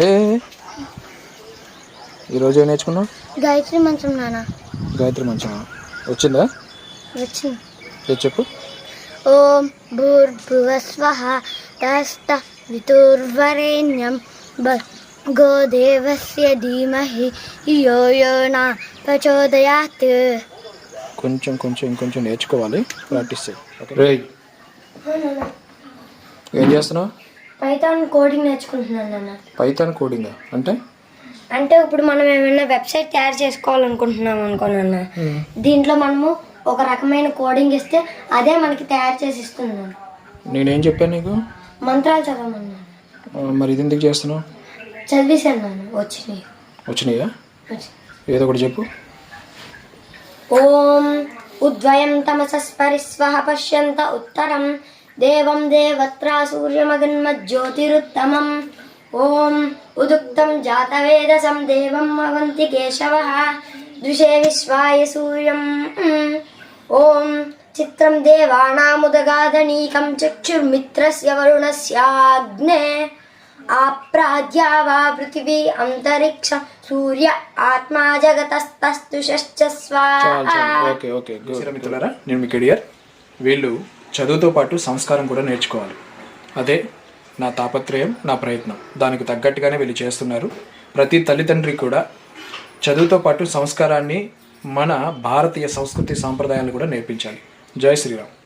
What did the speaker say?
ఏ. ఈరోజు ఏం. నేర్చుకున్నావు? గాయత్రి మంత్రం నాన్న. గాయత్రి మంచమా? వచ్చిందా? వచ్చింది. ఏ చెప్పు? ఓం భూర్భువస్వ తస్త వితుర్వరేణ్యం భర్గో దేవస్య ధీమహి యో యో నా ప్రచోదయాత్. కొంచెం కొంచెం ఇంకొంచెం నేర్చుకోవాలి. ప్రాక్టీస్ చేయి. ఓకే రేయ్. ఏం చేస్తున్నావు? పైథాన్ కోడింగ్ నేర్చుకుంటున్నాను నాన్న. పైథాన్ కోడింగ్ అంటే? అంటే ఇప్పుడు మనం ఏమైనా వెబ్సైట్ తయారు చేసుకోవాలనుకుంటున్నాం అనుకోనన్న దీంట్లో మనము ఒక రకమైన కోడింగ్ ఇస్తే అదే మనకి తయారు చేసి ఇస్తుంది. నేనేం చెప్పాను నీకు? మంత్రాలు చదవమన్నాను ఆ, మరి ఇది ఎందుకు చేస్తున్నావు? చదివేశాను నాన్న వచ్చినాయి. వచ్చినాయా? వచ్చి- ఏదో ఒకటి చెప్పు. ఓం ఉద్వయం తమసస్పరిస్వహ పశ్యంత ఉత్తరం దేవం దేవత్రా సూర్యమగన్మజ్యోతిరుత్తమం. ఓం ఉదుక్తం జాతవేదసం దేవం అవంతి కేశవ. దృశే విశ్వాయ సూర్యం. ఓం చిత్రం దేవానాముదగాదనీకం చక్షుర్మిత్రస్య వరుణస్యాగ్నే. ఆప్రాజ్యా వా పృథివీ అంతరిక్షం సూర్య ఆత్మా జగతస్తస్తుషశ్చ చాలు చాలు. స్వాహా ఓకే ఓకే మిత్రులారా నేను మీ కెడియర్. వీళ్ళు చదువుతో పాటు సంస్కారం కూడా నేర్చుకోవాలి. అదే నా తాపత్రయం నా ప్రయత్నం. దానికి తగ్గట్టుగానే వీళ్ళు చేస్తున్నారు. ప్రతి తల్లిదండ్రి కూడా చదువుతో పాటు సంస్కారాన్ని మన భారతీయ సంస్కృతి సాంప్రదాయాలు కూడా నేర్పించాలి. జై శ్రీరామ్.